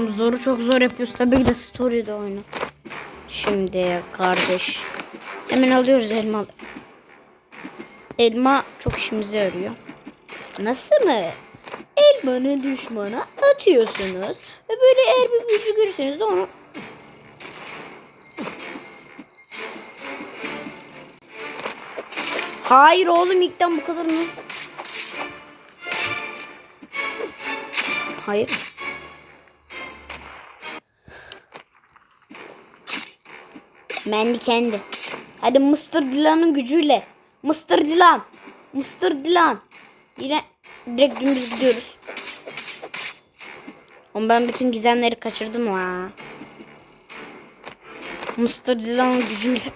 Tamam zoru çok zor yapıyoruz. Tabii ki de story'de oyna. Şimdi kardeş. Hemen alıyoruz elma. Elma çok işimize yarıyor. Nasıl mı? Elmanı düşmana atıyorsunuz. Ve böyle eğer bir büyücü görürseniz de onu Hayır oğlum ilkten bu kadar nasıl? Hayır. Mendi kendi. Hadi Mr. Dilan'ın gücüyle. Mr. Dilan. Mr. Dilan. Yine direkt dümdüz gidiyoruz. Ama ben bütün gizemleri kaçırdım ha. Mr. Dilan'ın gücüyle.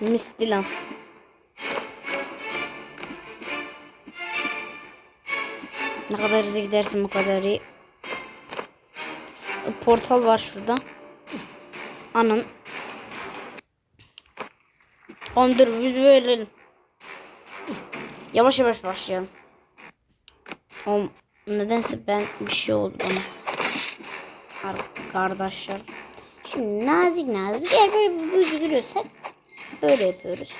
Miss Dilan. Ne kadar hızlı gidersin bu kadar iyi. Portal var şurada. Anın. Oğlum dur biz verelim. Yavaş yavaş başlayalım. Oğlum nedense ben bir şey oldu bana. Ar- Kardeşler. Şimdi nazik nazik eğer böyle bir büyücü görüyorsak böyle yapıyoruz.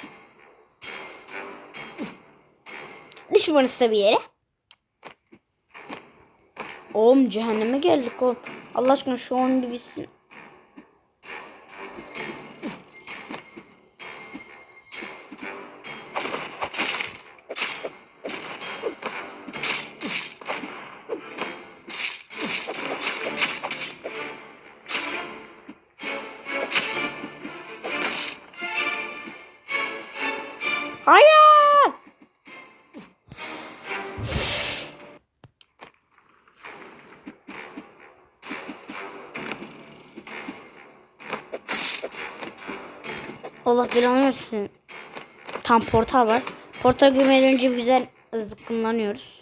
Düşmanız tabii yere. Oğlum cehenneme geldik oğlum. Allah aşkına şu an bir bitsin. Hayır! Allah belanı versin. Tam portal var. Portal girmeden önce güzel zıkkımlanıyoruz.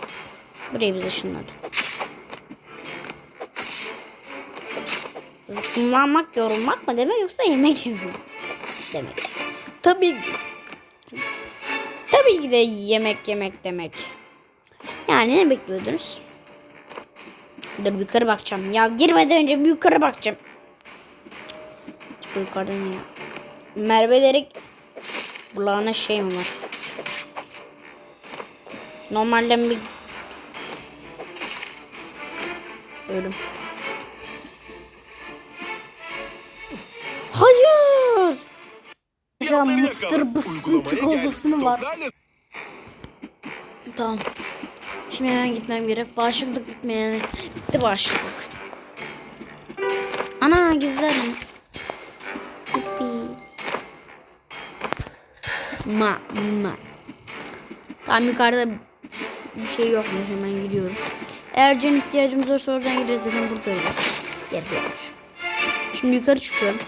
Buraya biz ışınladı. Zıkkımlanmak, yorulmak mı demek yoksa yemek yemek demek. Tabii. Tabii ki de yemek yemek demek. Yani ne bekliyordunuz? Dur yukarı bakacağım. Ya girmeden önce bir yukarı bakacağım. Bu yukarıda ne ya? Merve Derik Bulağına şey mi var? Normalden bir Ölüm. Hayır. Ya Mr. Bıskın çikolatasını var. Tamam. Şimdi hemen gitmem gerek. Bağışıklık bitmeye bitti bağışıklık. Ana. Yuppi. Ma ma. Tamam yukarıda bir şey yokmuş hemen gidiyorum. Eğer can ihtiyacımız olursa oradan gideriz zaten burada öyle. Gerek yokmuş. Şimdi yukarı çıkıyorum.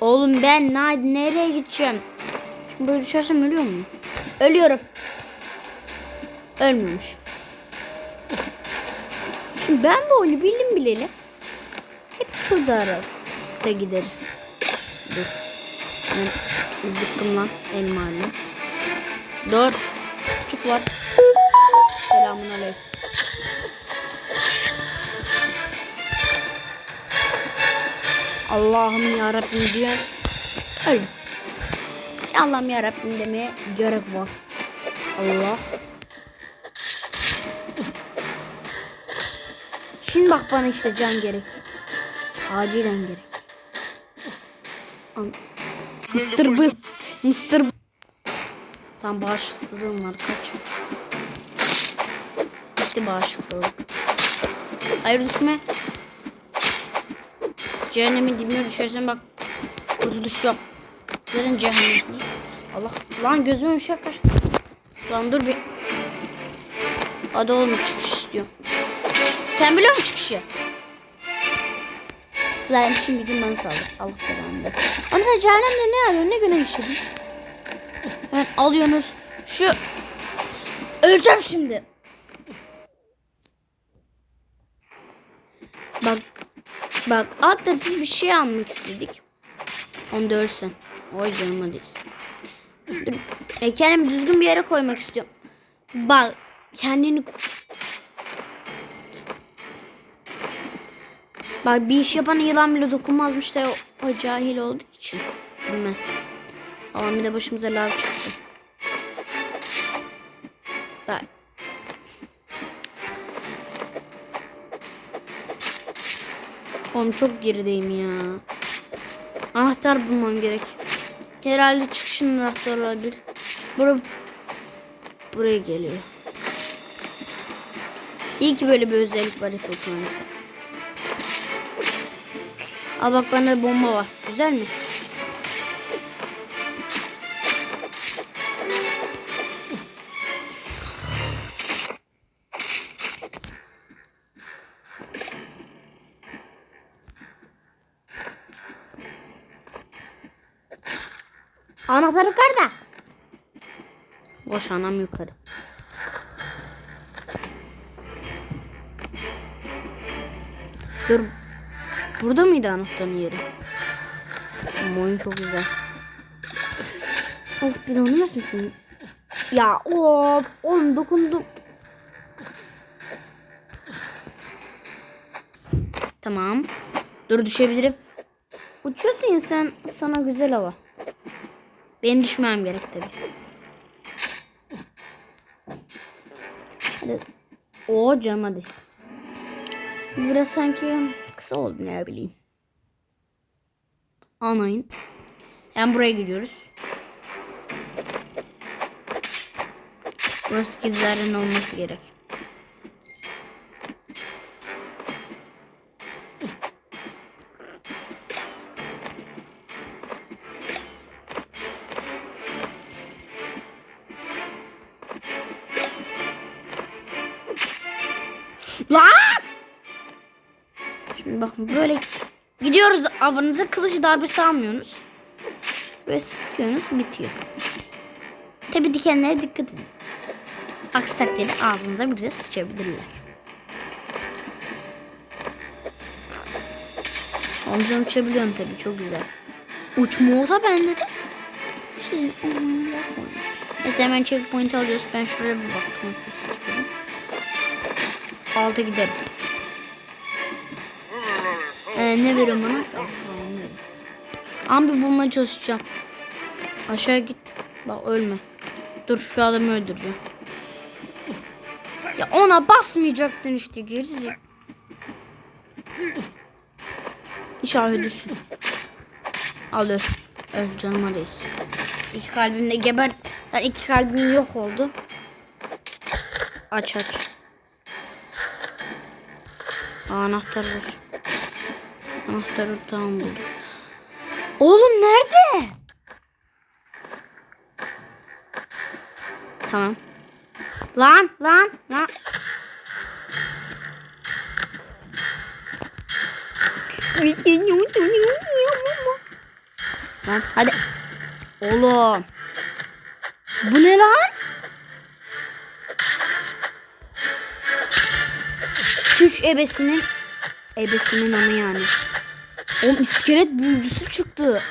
Oğlum ben ne- nereye gideceğim? Şimdi böyle düşersem ölüyor muyum? Ölüyorum. Şimdi ben bu oyunu bildim bileli. Hep şurada arada gideriz. Dur. Ben zıkkım lan elmayla. Dur. Küçük var. Selamun aleyküm. Allah'ım ya Rabbim diye öldüm. Allah'ım ya Rabbim demeye gerek var. Allah. Şimdi bak bana işte can gerek. Acilen gerek. Mr. B. Mr. B. Tam bağışıklığım var kaç. Bitti bağışıklık. Hayır düşme. Cehennemin dibine düşersen bak kurtuluş yok. Zaten cehennemdeyiz. Allah lan gözüme bir şey kaçtı. Lan dur bir. Hadi oğlum çıkış. Sen biliyor musun çıkışı? Lan şimdi gidin bana saldır. Allah belanı versin. Ama sen cehennemde ne arıyorsun? Ne günah işledin? Hemen alıyorsunuz. Şu öleceğim şimdi. Bak bak alt tarafı bir şey almak istedik. Onu da ölsün. Oy canıma değilsin. E, kendimi düzgün bir yere koymak istiyorum. Bak kendini Bak bir iş yapan yılan bile dokunmazmış da o, cahil olduğu için. Bilmez. Allah'ım bir de başımıza lav çıktı. Bak. Oğlum çok gerideyim ya. Anahtar bulmam gerek. Herhalde çıkışın anahtarı olabilir. Bur buraya geliyor. İyi ki böyle bir özellik var Apple Phone'da. Aa bak bende bomba var. Güzel mi? Anahtar yukarıda. Boş anam yukarı. Dur. Burada mıydı anahtarın yeri? Oyun çok güzel. Of bir onu nasılsın? Ya of oğlum dokundum. Tamam. Dur düşebilirim. Uçuyorsun sen sana güzel hava. Benim düşmem gerek tabi. Oo canım hadi. Biraz sanki kısa oldu ne bileyim. Anlayın. Hem buraya gidiyoruz. Burası gizlerin olması gerek. Şimdi bakın böyle gidiyoruz avınıza kılıcı darbesi almıyorsunuz. Böyle sıkıyorsunuz bitiyor. Tabi dikenlere dikkat edin. Aksi takdirde ağzınıza bir güzel sıçabilirler. Omzuna uçabiliyorum tabi çok güzel. Uçma olsa bende de. Şey. Neyse hemen checkpoint alıyoruz. Ben şuraya bir istiyorum. Alta giderim. Ne veriyorum bana? Bir bulmaya çalışacağım. Aşağı git. Bak ölme. Dur şu adamı öldüreceğim. Ya ona basmayacaktın işte gerisi. İnşallah ölürsün. Al öl. Öl canıma değsin. İki kalbimde gebert. Yani iki kalbim yok oldu. Aç aç. Anahtar var. Anahtarı tamam buldum. Oğlum nerede? Tamam. Lan lan lan. Lan hadi. Oğlum. Bu ne lan? Çüş ebesinin ebesinin anı yani. O iskelet büyücüsü çıktı.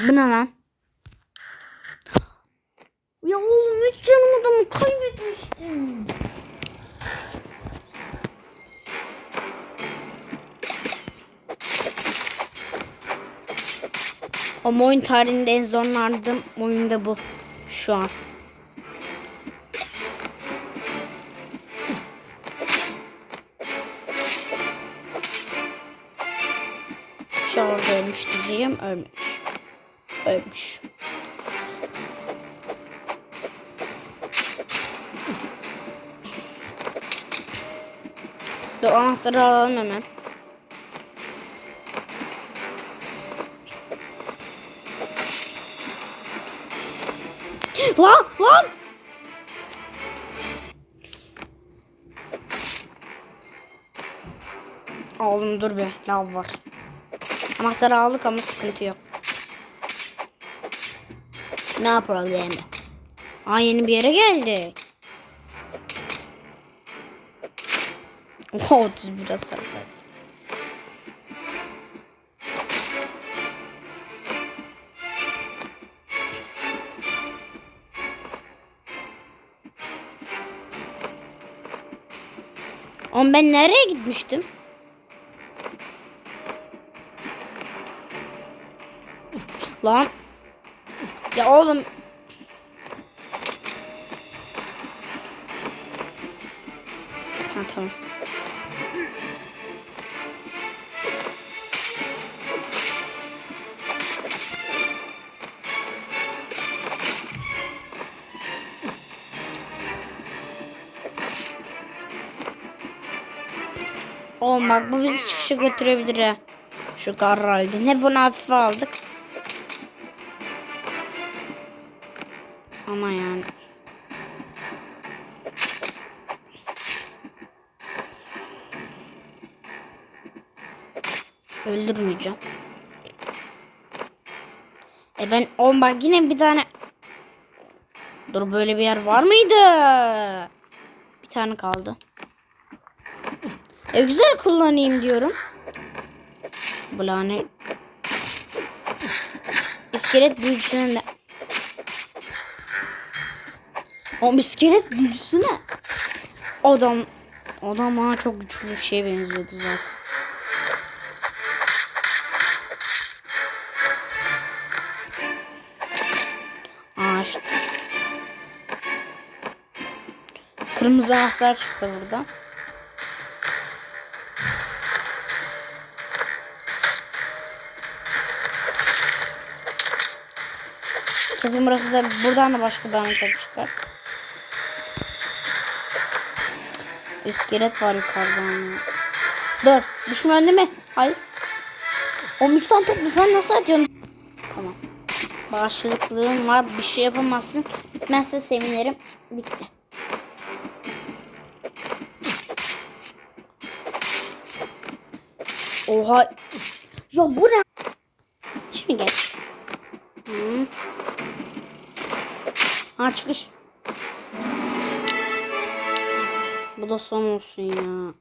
Bu ne lan? Ya oğlum üç canım adamı kaybetmiştim. Ama oyun tarihinde en zorlandığım oyun da bu. Şu an. Ölmüştü diyeyim. Ölmüş. Ölmüş. Dur anahtarı alalım hemen. Lan lan. Oğlum dur be lav var. Anahtarı aldık ama sıkıntı yok. Ne problem? Aa yeni bir yere geldik. Oha 31 hasar verdi. Oğlum ben nereye gitmiştim? Lan. Ya oğlum. Ha tamam. Oğlum bak bu bizi çıkışa götürebilir ha. Şu garralde. Ne bunu hafife aldık. Ama yani. Öldürmeyeceğim. E ben on bak yine bir tane Dur böyle bir yer var mıydı? Bir tane kaldı. E güzel kullanayım diyorum. Bu lanet. İskelet büyücüsüne ne? O iskelet büyücüsü ne? Adam adam bana çok güçlü bir şeye benziyordu zaten. İşte. Kırmızı anahtar çıktı burada. Kesin burası da buradan da başka bir anahtar çıkar. İskelet var yukarıdan. Dur. Düşme önde mi? Hayır. 12 tane toplu sen nasıl atıyorsun? Tamam. Bağışıklığım var. Bir şey yapamazsın. Bitmezse sevinirim. Bitti. Oha. Ya bu ne? Şimdi gel. Hı. Ha çıkış. Bu da son olsun ya.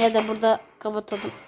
Ya da burada kapatalım.